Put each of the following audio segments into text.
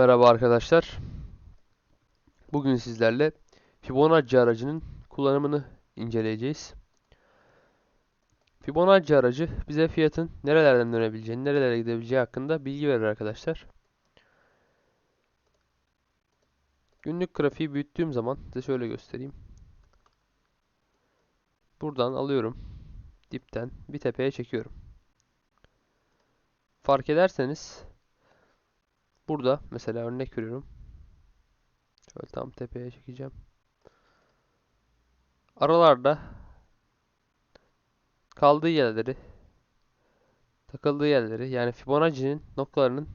Merhaba arkadaşlar. Bugün sizlerle Fibonacci aracının kullanımını inceleyeceğiz. Fibonacci aracı bize fiyatın nerelerden dönebileceğini, nerelere gidebileceği hakkında bilgi verir arkadaşlar. Günlük grafiği büyüttüğüm zaman size şöyle göstereyim. Buradan alıyorum. Dipten bir tepeye çekiyorum. Fark ederseniz Burada mesela örnek veriyorum. Şöyle tam tepeye çekeceğim. Aralarda kaldığı yerleri takıldığı yerleri yani Fibonacci'nin noktalarının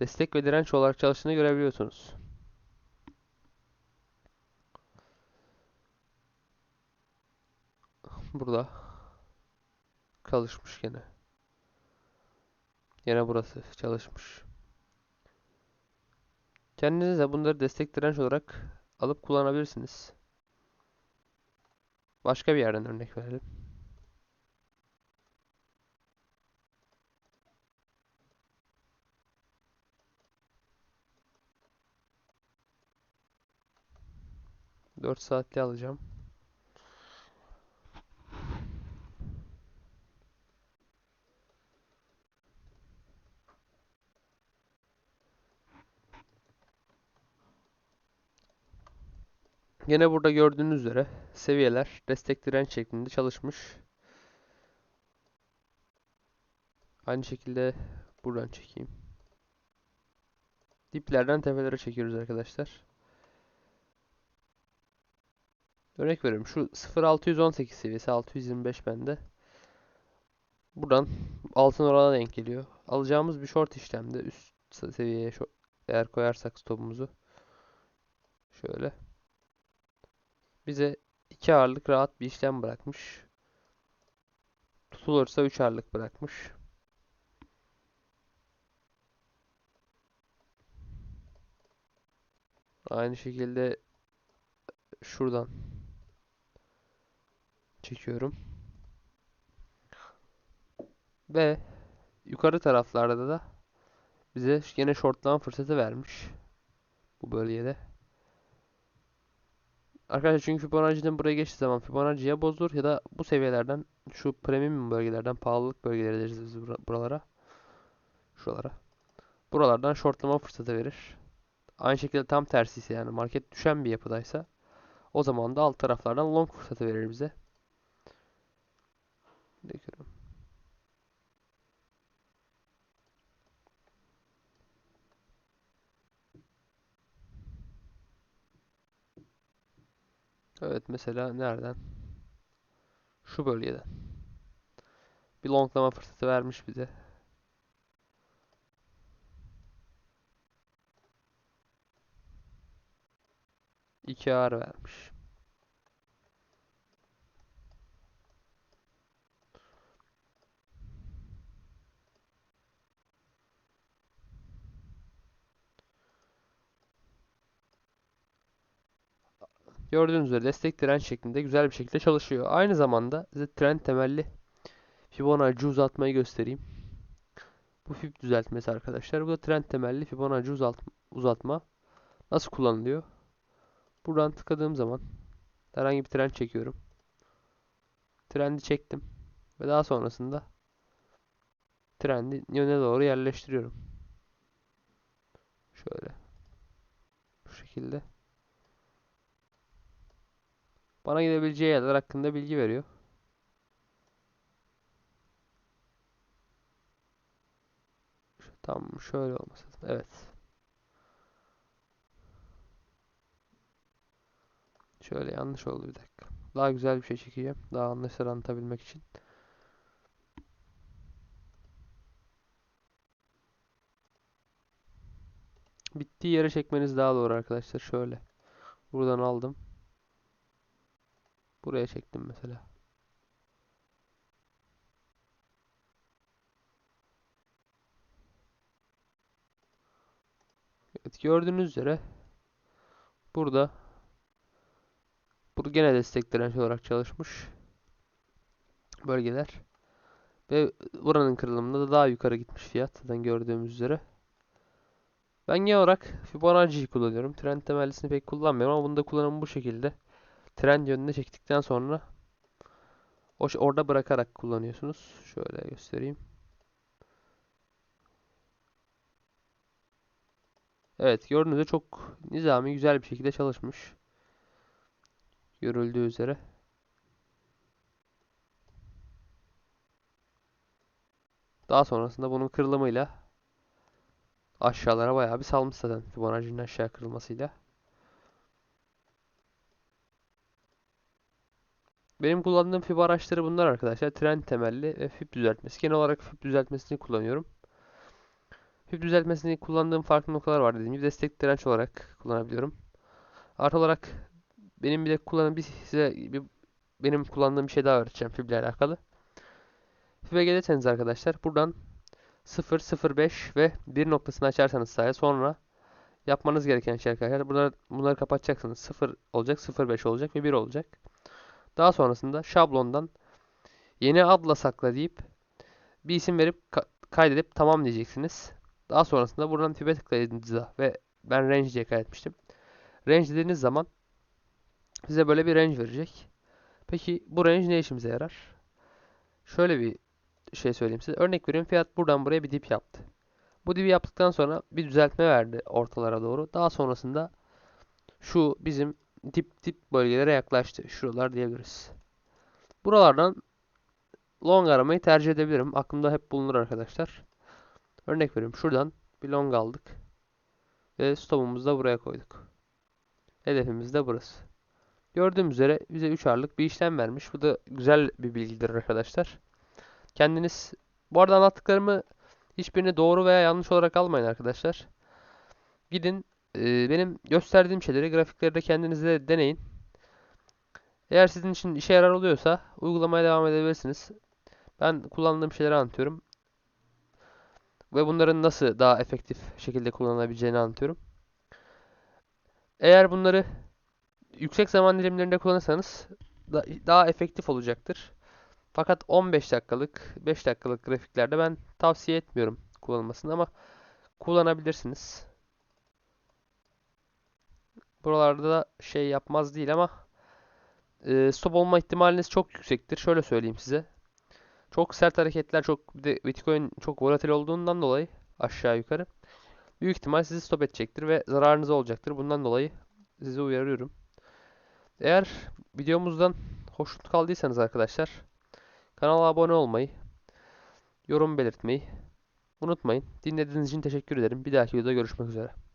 destek ve direnç olarak çalıştığını görebiliyorsunuz. Burada çalışmış gene. Yine burası çalışmış. Kendinize de bunları destek direnç olarak alıp kullanabilirsiniz. Başka bir yerden örnek verelim. Dört saatli alacağım. Yine burada gördüğünüz üzere seviyeler destek direnç şeklinde çalışmış. Aynı şekilde buradan çekeyim. Diplerden tepelere çekiyoruz arkadaşlar. Örnek veriyorum. Şu 0618 seviyesi 625 bende. Buradan altın orana denk geliyor. Alacağımız bir short işlemde üst seviyeye eğer koyarsak stopumuzu şöyle bize 2 ağırlık rahat bir işlem bırakmış. Tutulursa 3 ağırlık bırakmış. Aynı şekilde şuradan çekiyorum. Ve yukarı taraflarda da bize yine shortlama fırsatı vermiş. Bu bölgede. Arkadaşlar çünkü Fibonacci'den buraya geçtiği zaman Fibonacci ya bozulur ya da bu seviyelerden şu premium bölgelerden pahalılık bölgeleri deriz biz buralara. Şuralara. Buralardan shortlama fırsatı verir. Aynı şekilde tam tersi ise yani market düşen bir yapıdaysa o zaman da alt taraflardan long fırsatı verir bize. Bakıyorum. Evet mesela nereden? Şu bölgeden. Bir longlama fırsatı vermiş bize. İki ağır vermiş. Gördüğünüz üzere destek direnç şeklinde güzel bir şekilde çalışıyor. Aynı zamanda size trend temelli Fibonacci uzatmayı göstereyim. Bu Fib düzeltmesi arkadaşlar. Bu da trend temelli Fibonacci uzatma. Nasıl kullanılıyor? Buradan tıkladığım zaman herhangi bir trend çekiyorum. Trendi çektim. Ve daha sonrasında trendi yöne doğru yerleştiriyorum. Şöyle. Bu şekilde. Bana gidebileceği yerler hakkında bilgi veriyor. Tam şöyle olması lazım. Evet. Şöyle yanlış oldu bir dakika. Daha güzel bir şey çekeceğim. Daha anlaşılır anlatabilmek için. Bittiği yere çekmeniz daha doğru arkadaşlar. Şöyle. Buradan aldım. Buraya çektim mesela. Evet gördüğünüz üzere burada bu gene destek direnç olarak çalışmış bölgeler ve buranın kırılımında da daha yukarı gitmiş fiyat zaten gördüğümüz üzere Ben genel olarak Fibonacci'yi kullanıyorum. Trend temellisini pek kullanmıyorum ama bunda kullanımı bu şekilde. Trend yönüne çektikten sonra o orada bırakarak kullanıyorsunuz. Şöyle göstereyim. Evet gördüğünüz üzere çok nizami güzel bir şekilde çalışmış. Görüldüğü üzere. Daha sonrasında bunun kırılımıyla aşağılara bayağı bir salmış zaten Fibonacci'nin aşağı kırılmasıyla. Benim kullandığım fib araçları bunlar arkadaşlar. Trend temelli ve fib düzeltmesi. Genel olarak fib düzeltmesini kullanıyorum. Fib düzeltmesini kullandığım farklı noktalar var dediğim gibi. Destek direnç olarak kullanabiliyorum. Artı olarak benim bir de kullanım bir size bir, benim kullandığım bir şey daha öğreteceğim fib ile alakalı. Fib'e gelirseniz arkadaşlar buradan 0, 0.5 ve 1 noktasını açarsanız sahaya sonra yapmanız gereken şey arkadaşlar bunları, bunları kapatacaksınız. 0 olacak, 0.5 olacak ve 1 olacak. Daha sonrasında şablondan yeni adla sakla deyip bir isim verip ka- kaydedip tamam diyeceksiniz. Daha sonrasında buradan fibe tıkladığınızda ve ben range diye kaydetmiştim. Range dediğiniz zaman size böyle bir range verecek. Peki bu range ne işimize yarar? Şöyle bir şey söyleyeyim size. Örnek veriyorum fiyat buradan buraya bir dip yaptı. Bu dibi yaptıktan sonra bir düzeltme verdi ortalara doğru. Daha sonrasında şu bizim dip dip bölgelere yaklaştı. Şuralar diyebiliriz. Buralardan long aramayı tercih edebilirim. Aklımda hep bulunur arkadaşlar. Örnek veriyorum. Şuradan bir long aldık. Ve stopumuzu da buraya koyduk. Hedefimiz de burası. Gördüğümüz üzere bize 3 R'lık bir işlem vermiş. Bu da güzel bir bilgidir arkadaşlar. Kendiniz bu arada anlattıklarımı hiçbirini doğru veya yanlış olarak almayın arkadaşlar. Gidin e, benim gösterdiğim şeyleri grafikleri de kendiniz de deneyin. Eğer sizin için işe yarar oluyorsa uygulamaya devam edebilirsiniz. Ben kullandığım şeyleri anlatıyorum. Ve bunların nasıl daha efektif şekilde kullanılabileceğini anlatıyorum. Eğer bunları yüksek zaman dilimlerinde kullanırsanız da- daha efektif olacaktır. Fakat 15 dakikalık, 5 dakikalık grafiklerde ben tavsiye etmiyorum kullanılmasını ama kullanabilirsiniz. Buralarda da şey yapmaz değil ama e, stop olma ihtimaliniz çok yüksektir. Şöyle söyleyeyim size. Çok sert hareketler, çok bir de Bitcoin çok volatil olduğundan dolayı aşağı yukarı büyük ihtimal sizi stop edecektir ve zararınız olacaktır. Bundan dolayı sizi uyarıyorum. Eğer videomuzdan hoşnut kaldıysanız arkadaşlar kanala abone olmayı, yorum belirtmeyi unutmayın. Dinlediğiniz için teşekkür ederim. Bir dahaki videoda görüşmek üzere.